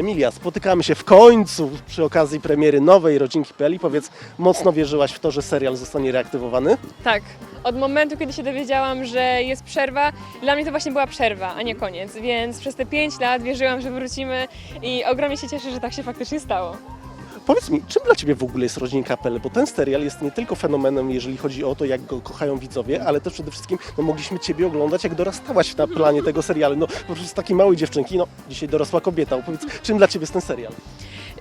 Emilia, spotykamy się w końcu przy okazji premiery nowej Rodzinki.pl i powiedz, mocno wierzyłaś w to, że serial zostanie reaktywowany? Tak. Od momentu, kiedy się dowiedziałam, że jest przerwa, dla mnie to właśnie była przerwa, a nie koniec. Więc przez te 5 lat wierzyłam, że wrócimy i ogromnie się cieszę, że tak się faktycznie stało. Powiedz mi, czym dla Ciebie w ogóle jest Rodzinka.pl? Bo ten serial jest nie tylko fenomenem, jeżeli chodzi o to, jak go kochają widzowie, ale też przede wszystkim no, mogliśmy Ciebie oglądać, jak dorastałaś na planie tego serialu. No po prostu z takiej małej dziewczynki, no dzisiaj dorosła kobieta. Powiedz, czym dla Ciebie jest ten serial?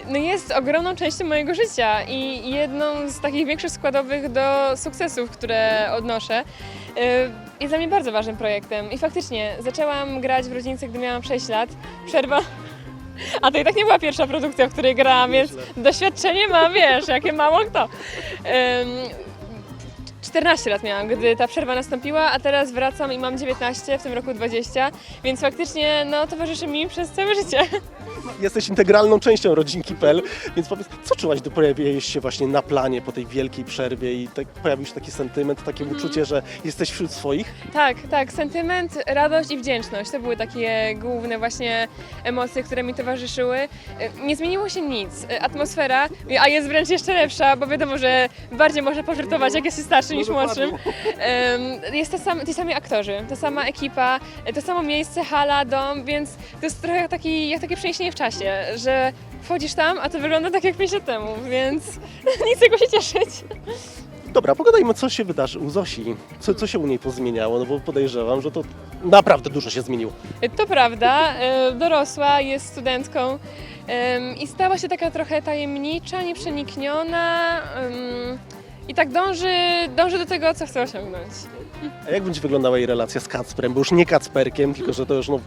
No jest ogromną częścią mojego życia i jedną z takich większych składowych do sukcesów, które odnoszę. Yy, Jest dla mnie bardzo ważnym projektem i faktycznie zaczęłam grać w rodzince, gdy miałam 6 lat. Przerwa. A to i tak nie była pierwsza produkcja, w której grałam, więc doświadczenie mam, wiesz, jakie mało kto. Ym, 14 lat miałam, gdy ta przerwa nastąpiła, a teraz wracam i mam 19, w tym roku 20, więc faktycznie no, towarzyszy mi przez całe życie. Jesteś integralną częścią Rodzinki.pl, więc powiedz, co czułaś, gdy pojawiłeś się właśnie na planie po tej wielkiej przerwie i tak pojawił się taki sentyment, takie uczucie, że jesteś wśród swoich? Tak, tak, sentyment, radość i wdzięczność to były takie główne właśnie emocje, które mi towarzyszyły. Nie zmieniło się nic. Atmosfera, a jest wręcz jeszcze lepsza, bo wiadomo, że bardziej można pożartować, jak jest się starszy niż młodszym. Em, Jest to sam, ci sami aktorzy, ta sama ekipa, e, to samo miejsce, hala, dom, więc to jest trochę jak, taki, jak takie przeniesienie w czasie, że wchodzisz tam, a to wygląda tak jak 5 lat temu, więc nic czego się cieszyć. Dobra, pogadajmy, co się wydarzy u Zosi. Co, co się u niej pozmieniało, no bo podejrzewam, że to naprawdę dużo się zmieniło. To prawda, e, dorosła, jest studentką em, i stała się taka trochę tajemnicza, nieprzenikniona em, i tak dąży, dąży do tego, co chce osiągnąć. A jak będzie wyglądała jej relacja z Kacprem? Bo już nie Kacperkiem, tylko że to już no,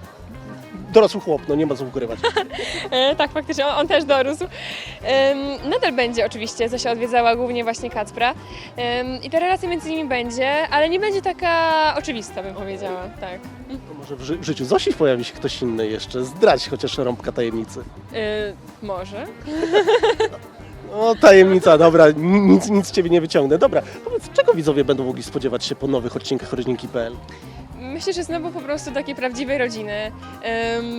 dorosły chłop, no nie ma co ukrywać. E, tak, faktycznie, on, on też dorósł. Em, nadal będzie oczywiście, Zosia odwiedzała głównie właśnie Kacpra em, i ta relacja między nimi będzie, ale nie będzie taka oczywista, bym powiedziała, tak. To może w, ży- w życiu Zosi pojawi się ktoś inny jeszcze, zdrać chociaż rąbka tajemnicy. E, może. No tajemnica, dobra, ni- nic, nic z Ciebie nie wyciągnę. Dobra, powiedz, czego widzowie będą mogli spodziewać się po nowych odcinkach Rodzinki.pl? Myślę, że znowu po prostu takiej prawdziwej rodziny.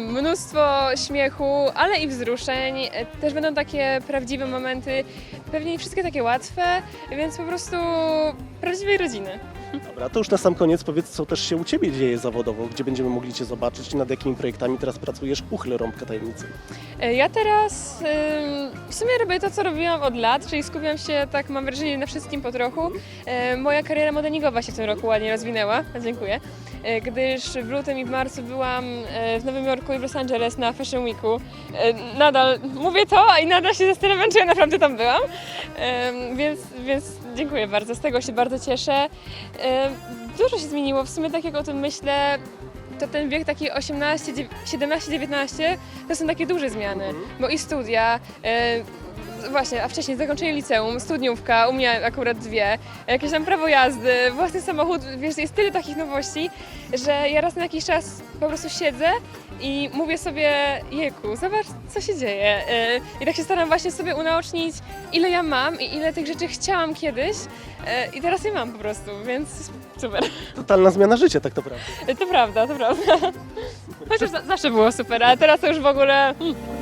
Mnóstwo śmiechu, ale i wzruszeń. E, Też będą takie prawdziwe momenty, pewnie nie wszystkie takie łatwe, więc po prostu prawdziwej rodziny. Dobra, to już na sam koniec powiedz, co też się u Ciebie dzieje zawodowo, gdzie będziemy mogli Cię zobaczyć nad jakimi projektami teraz pracujesz. Uchylę rąbka tajemnicy. E, Ja teraz w sumie robię to, co robiłam od lat, czyli skupiam się, tak mam wrażenie, na wszystkim po trochu. E, Moja kariera modelingowa się w tym roku ładnie rozwinęła, dziękuję, gdyż w lutym i w marcu byłam e, w Nowym Jorku i w Los Angeles na Fashion Weeku. E, Nadal mówię to i nadal się zastanawiam, czy ja naprawdę tam byłam, więc, więc dziękuję bardzo, z tego się bardzo cieszę. E, Dużo się zmieniło, w sumie tak jak o tym myślę, to ten wiek taki 18, 17, 19 to są takie duże zmiany, bo i studia, e, właśnie, a wcześniej zakończenie liceum, studniówka, u mnie akurat dwie, jakieś tam prawo jazdy, własny samochód, wiesz, jest tyle takich nowości, że ja raz na jakiś czas po prostu siedzę i mówię sobie, jeku, zobacz co się dzieje. E, I tak się staram właśnie sobie unaocznić, ile ja mam i ile tych rzeczy chciałam kiedyś e, i teraz je mam po prostu, więc super. Totalna zmiana życia, tak naprawdę. To prawda, to prawda. Chociaż za, zawsze było super, ale teraz to już w ogóle... hmm.